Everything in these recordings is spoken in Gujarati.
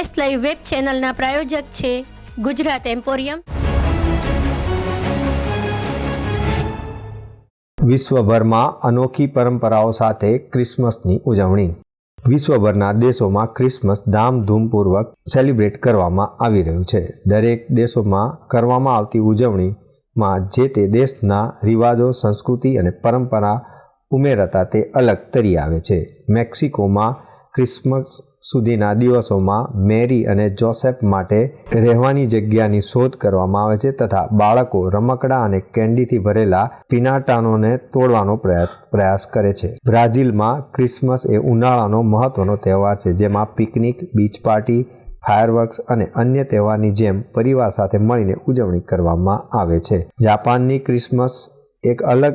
એસ લાઈવ વેબ ચેનલના પ્રાયોજક છે ગુજરાત એમ્પોરિયમ. વિશ્વભરમાં અનોખી પરંપરાઓ સાથે ક્રિસમસની ઉજવણી. વિશ્વભરના દેશોમાં ક્રિસમસ ધામધૂમપૂર્વક સેલિબ્રેટ કરવામાં આવી રહ્યું છે. દરેક દેશોમાં કરવામાં આવતી ઉજવણીમાં જે તે દેશના રિવાજો, સંસ્કૃતિ અને પરંપરા ઉમેરાતા તે અલગ તરી આવે છે. મેક્સિકોમાં ક્રિસમસ સુધીના દિવસોમાં મેરી અને જોસેફ માટે રહેવાની જગ્યાની શોધ કરવામાં આવે છે તથા બાળકો રમકડા અને કેન્ડીથી ભરેલા પિનાટાનોને તોડવાનો પ્રયાસ કરે છે. બ્રાઝિલમાં ક્રિસમસ એ ઉનાળાનો મહત્વનો તહેવાર છે, જેમાં પિકનિક, બીચ પાર્ટી, ફાયરવર્ક્સ અને અન્ય તહેવારની જેમ પરિવાર સાથે મળીને ઉજવણી કરવામાં આવે છે. જાપાનની ક્રિસમસ એક અલગ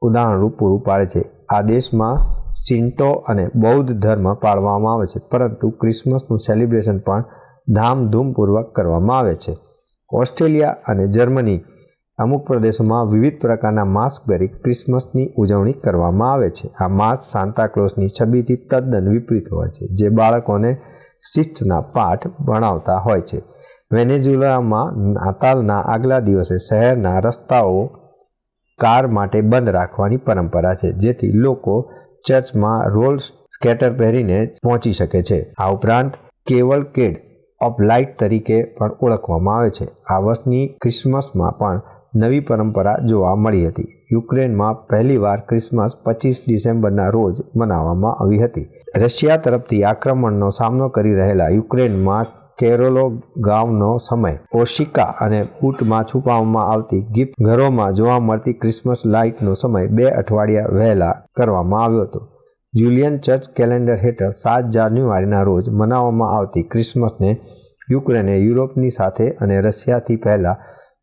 ઉદાહરણરૂપ પૂરું પાડે છે. આ દેશમાં સિન્ટો અને બૌદ્ધ ધર્મ પાળવામાં આવે છે. પરંતુ ક્રિસમસનું સેલિબ્રેશન પણ ધામધૂમપૂર્વક કરવામાં આવે છે. ઓસ્ટ્રેલિયા અને જર્મની અમુક પ્રદેશોમાં વિવિધ પ્રકારના માસ્ક પહેરી ક્રિસમસની ઉજવણી કરવામાં આવે છે. આ માસ્ક સાંતાક્લોઝની છબીથી તદ્દન વિપરીત હોય છે, જે બાળકોને શિસ્તના પાઠ ભણાવતા હોય છે. વેનેઝુલામાં નાતાલના આગલા દિવસે શહેરના રસ્તાઓ કાર માટે બંધ રાખવાની પરંપરા છે, જેથી લોકો ચર્ચમાં રોલ સ્કેટર પહેરીને પહોંચી શકે છે. આ ઉપરાંત, કેવલ કેડ ઓફ લાઇટ તરીકે પણ ઓળખવામાં આવે છે. આ વર્ષની ક્રિસમસમાં પણ નવી પરંપરા જોવા મળી હતી. યુક્રેનમાં પહેલીવાર ક્રિસમસ પચીસ ડિસેમ્બરના રોજ મનાવવામાં આવી હતી. રશિયા તરફથી આક્રમણનો સામનો કરી રહેલા યુક્રેનમાં કેરોલો ગામનો સમય. ઓશિકા અને બૂટમાં છુપાવવામાં આવતી ગિફ્ટ ઘરોમાં જોવા મળતી ક્રિસમસ લાઇટનો સમય બે અઠવાડિયા વહેલા કરવામાં આવ્યો હતો. જુલિયન ચર્ચ કેલેન્ડર હેઠળ સાત જાન્યુઆરીના રોજ મનાવવામાં આવતી ક્રિસમસને યુક્રેને યુરોપની સાથે અને રશિયાથી પહેલાં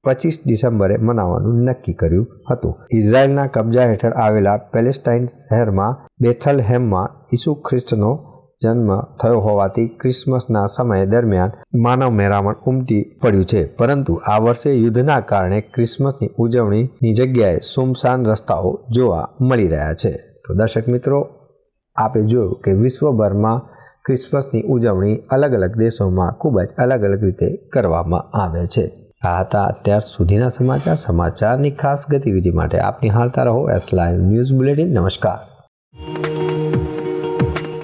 પચીસ ડિસેમ્બરે મનાવવાનું નક્કી કર્યું હતું. ઇઝરાયલના કબજા હેઠળ આવેલા પેલેસ્ટાઇન શહેરમાં બેથલહેમમાં ઈસુ ખ્રિસ્તનો જન્મ થયો હોવાથી ક્રિસમસના સમય દરમિયાન માનવ મેરામણ ઉમટી પડ્યું છે. પરંતુ આ વર્ષે યુદ્ધના કારણે ક્રિસમસની ઉજવણીની જગ્યાએ સુમસાન રસ્તાઓ જોવા મળી રહ્યા છે. તો દર્શક મિત્રો, આપે જોયું કે વિશ્વભરમાં ક્રિસમસની ઉજવણી અલગ અલગ દેશોમાં ખૂબ જ અલગ અલગ રીતે કરવામાં આવે છે. આ હતા અત્યાર સુધીના સમાચાર. સમાચારની ખાસ ગતિવિધિ માટે આપની હાલતા રહો એસ લાઈવ ન્યૂઝ બુલેટિન. નમસ્કાર.